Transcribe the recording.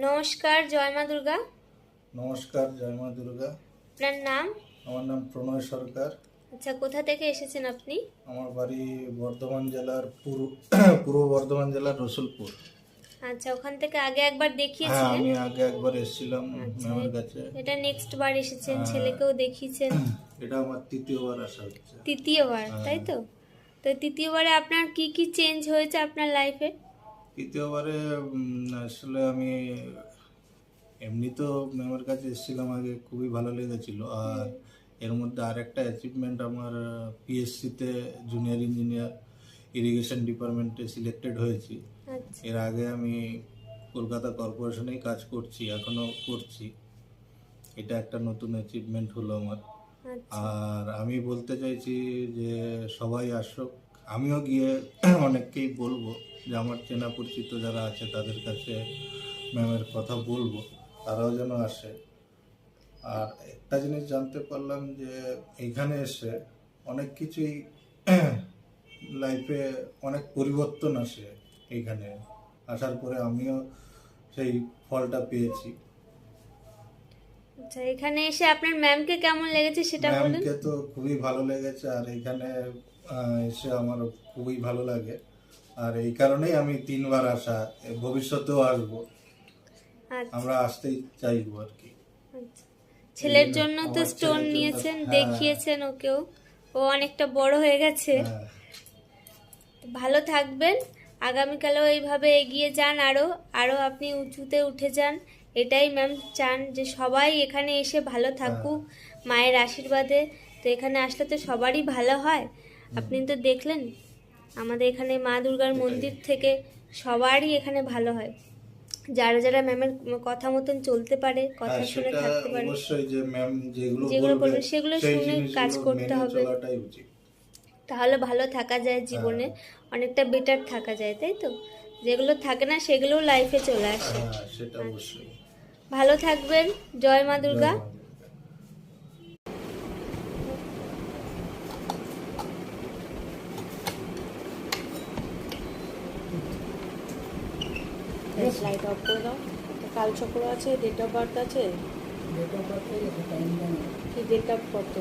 নমস্কার জয় মা দুর্গা। নমস্কার জয় মা দুর্গা। আপনার নাম? আমার নাম প্রণয় সরকার। আচ্ছা কোথা থেকে এসেছেন আপনি? আমার বাড়ি বর্ধমান জেলার পূর্ব পূর্ব বর্ধমান জেলার রসুলপুর। আচ্ছা ওখান থেকে আগে একবার হ্যাঁ দেখিয়েছিলেন? আমি আগে একবার এসেছিলাম ম্যামের কাছে। এটা নেক্সট বার এসেছেন হ্যাঁ। ছেলেকেও দেখিয়েছেন। এটা আমার তৃতীয়বার আসা হচ্ছে। তৃতীয়বার হ্যাঁ। তাই তো? তো তৃতীয়বারে আপনার কি কি চেঞ্জ হয়েছে আপনার লাইফে তৃতীয়বারে আসলে আমি এমনি তো ম্যামের কাছে এসেছিলাম আগে খুবই ভালো লেগেছিল। আর এর মধ্যে আর একটা অ্যাচিভমেন্ট আমার পিএসসিতে জুনিয়র ইঞ্জিনিয়ার ইরিগেশন ডিপার্টমেন্টে সিলেক্টেড হয়েছি। আচ্ছা। এর আগে আমি কলকাতা কর্পোরেশনেই কাজ করছি এখনও করছি। এটা একটা নতুন অ্যাচিভমেন্ট হলো আমার। আচ্ছা। আর আমি বলতে চাইছি যে সবাই আসুক আমিও গিয়ে অনেককেই বলব যে আমার চেনা পরিচিত যারা আছে তাদের কাছে ম্যামের কথা বলব তারাও যেন আসে। আর একটা জিনিস জানতে পারলাম যে এইখানে এসে অনেক কিছুই লাইফে অনেক পরিবর্তন আসে এইখানে আসার পরে আমিও সেই ফলটা পেয়েছি। আচ্ছা এখানে এসে আপনার ম্যামকে কেমন লেগেছে সেটা বলুন। ম্যামকে তো খুবই ভালো লেগেছে আর এখানে এসে আমার খুবই ভালো লাগে। আর এই কারণেই আমি তিনবার আসা ভবিষ্যতেও আসব। আচ্ছা। আমরা আসতেই চাইব আর কি। আচ্ছা। ছেলের জন্য তো স্টোন নিয়েছেন হ্যাঁ। দেখিয়েছেন ওকেও। ও অনেকটা বড় হয়ে গেছে। হ্যাঁ, ভালো থাকবেন। আগামীকালেও এইভাবে এগিয়ে যান আরও আরও আপনি উঁচুতে উঠে যান। এটাই ম্যাম চান যে সবাই এখানে এসে ভালো থাকুক মায়ের আশীর্বাদে। তো এখানে আসলে তো সবারই ভালো হয়। আপনি তো দেখলেন আমাদের এখানে মা দুর্গার মন্দির থেকে সবারই এখানে ভালো হয়। যারা যারা ম্যামের কথা মতন চলতে পারে কথা হ্যাঁ, শুনে থাকতে পারে অবশ্যই যে ম্যাম যেগুলো যেগুলো বলবে সেগুলো শুনে কাজ করতে হবে। তাহলে ভালো থাকা যায় জীবনে অনেকটা বেটার থাকা যায় তাই তো? যেগুলো থাকে না সেগুলোও লাইফে চলে আসে। হ্যাঁ সেটা অবশ্যই। ভালো থাকবেন। জয় মা দুর্গা। জয় লাইট অফ করে দাও। একটা কালচক্র আছে ডেট অফ বার্থ আছে। ডেট অফ বার্থ কি ডেট অফ কত